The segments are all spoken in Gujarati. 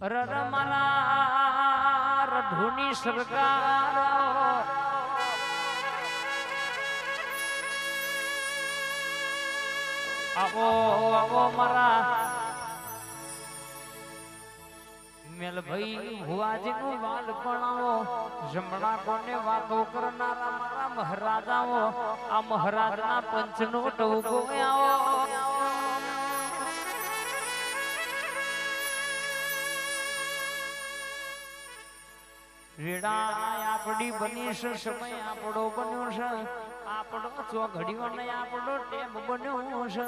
રર મારા રઢુની સરકાર આવો આવો મારા મેલભાઈ ભુવાજી નું વાલ પણાવો જમણા કોને વાતો કરનારા મહારાજાઓ આ મહારાજના પંચનો ટોકો આવો રેડા આપડી બની છે સમય આપણો બન્યો છે. આપણો ચો ઘડીઓ ને આપણો ટેમ બન્યો છે.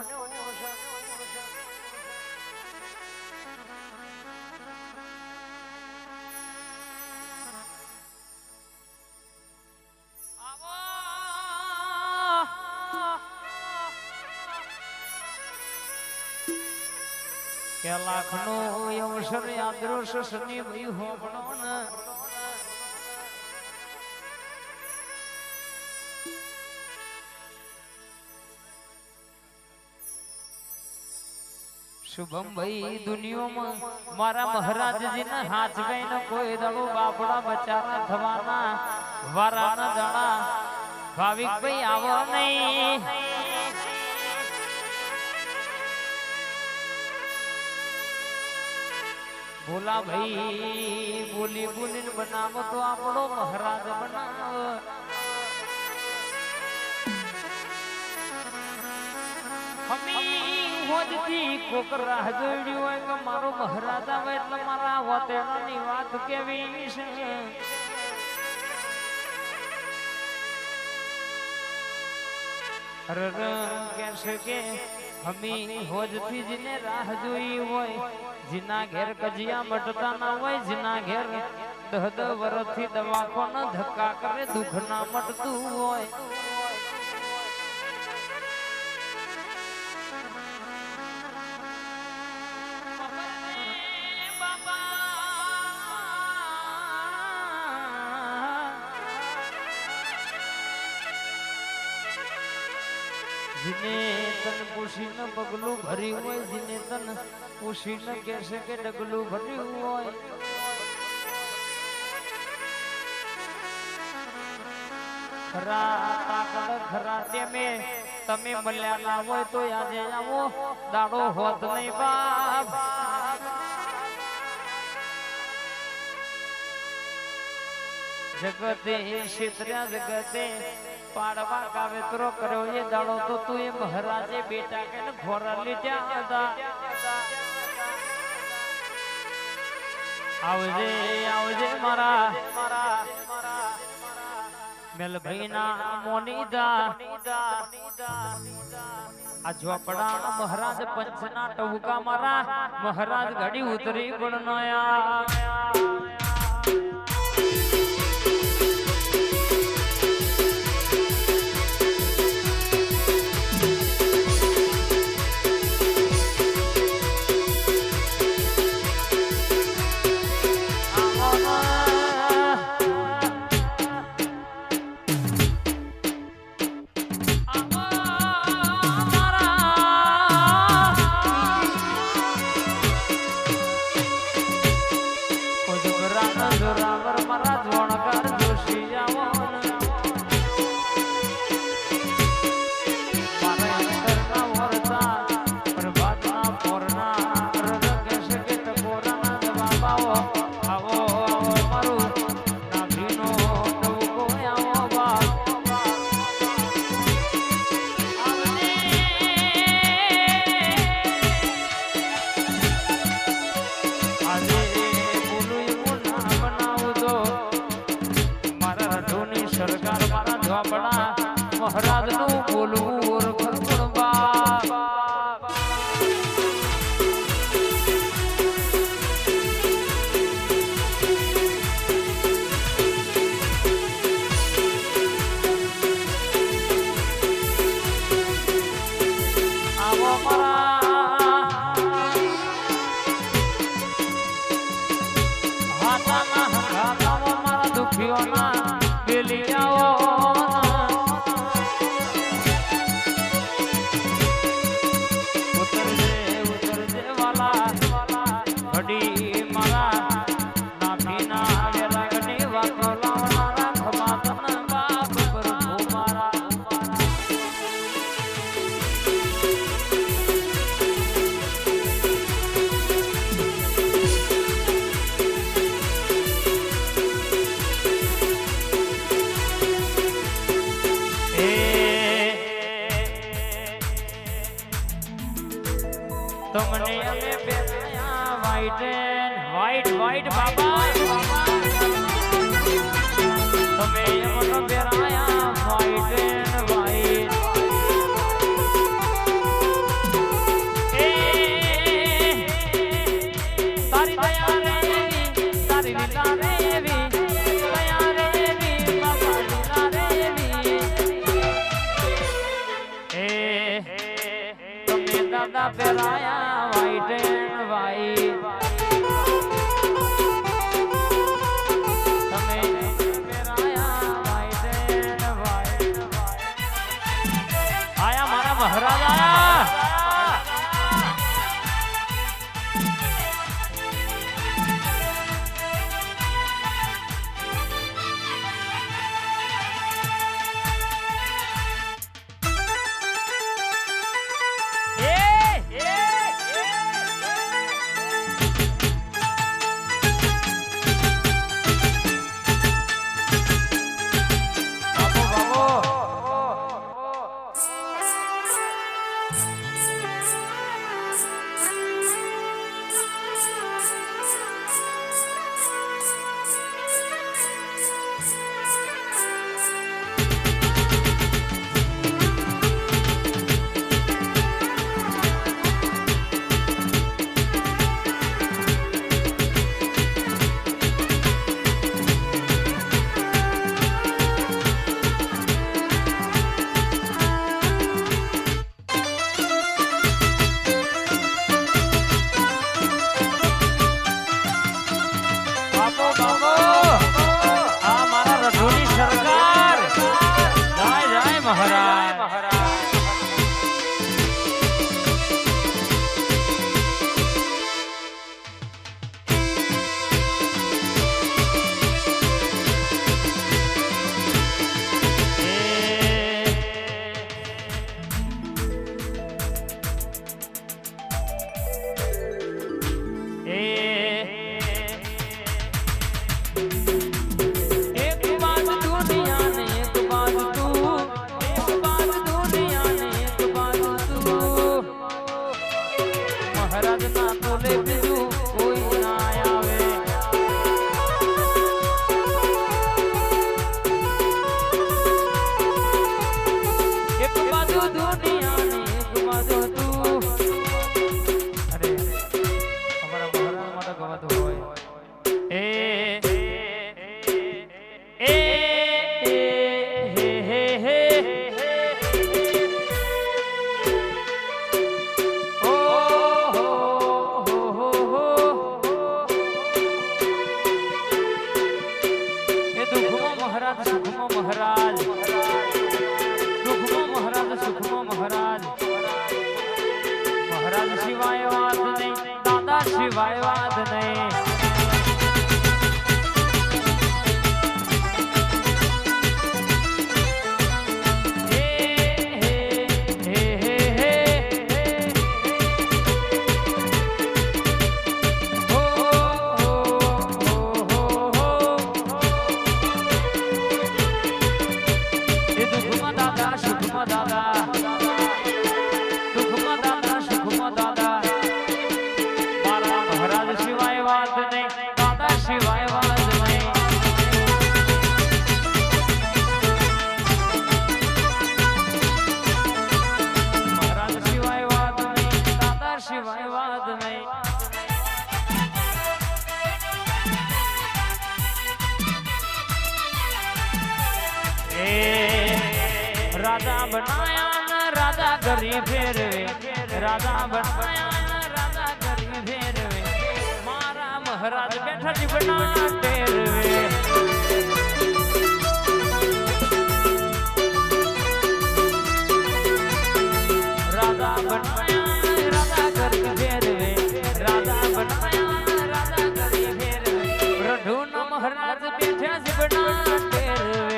કે લાખનો અવસર યાદ્રોશ શનિ ભાઈ હોબળો શુભમ ભાઈ દુનિયામાં. મારા મહારાજજીના હાથ ગઈને કોઈ દડો બાપડા બચારા થવાના વારાના જાણા ભાવિક ભાઈ આવો નહીં. બોલા ભાઈ બોલી બોલીને બનાવો તો આપણો મહારાજ બનાવો. હમી ખોકરા કોક હોય કે મારો મહારાજ આવે એટલે મારા વતેણાની વાત કેવી છે? કે હમી હોજથી જીને રાહ જોઈ હોય, જીના ઘેર કજિયા મટતા ના હોય, જીના ઘેર દહ દહ દવાખાના ધક્કા કરે દુઃખ ના મટતું હોય. જીને તન પૂછીને પગલું ભર્યું હોય, જીને તન પૂછીને કહેશે કે ડગલું ભર્યું હોય. ખરા તાકડ ખરા તેમે, તમે મળ્યા ના હોય તો આજે આવો, દાડો હોત નહીં બાપ. જગતે ક્ષેત્ર્યા જગતે પાડવા કાવેતરો કર્યો. એ દાડો તો તું એ મહારાજે બેટા કે ઘોરા લીધા હતા. આવજે આવજે મારા મેલભાઈ ના મોનીદા આ ઝોપડા મહારાજ પંચના ટવકા મારા. મહારાજ ઘડી ઉતરી પણ નયા white and white white baba તમે મને બેરાયા white and white એ તારી દયા રેવી તારી લીલા રેવી દયા રેવી બાબા લીલા રેવી એ તમે દાદા બેરાયા white and રાધા બનાયા રાધા ઘરી ફેરવે. રાધા બનાયા રાધા ઘરી ફેરવે. મારા મહારાજ બેઠા જીવના ફેરવે રાધા બનાયા રાધા ઘરી ફેરવે. રાધા બનાયા રાધા ઘરી ફેરવે. રઢુના મહારાજ બેઠા જીવના ફેરવે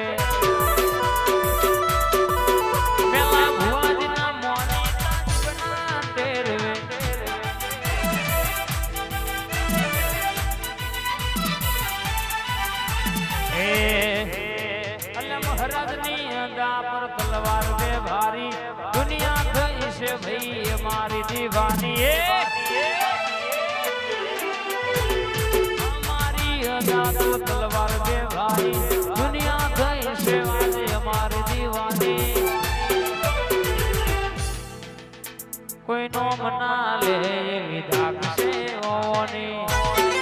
અગ્નિ અંગા પર તલવાર બે ભારી. દુનિયા થઈ છે ભઈ મારી દીવાની. એ અમારી અંગા પર તલવાર બે ભારી. દુનિયા થઈ છે આજે અમારી દીવાની. કોઈ નો મના લે વિધાક છે ઓની.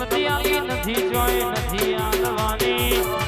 નથી આવી નથી જોઈ નથી આનવાની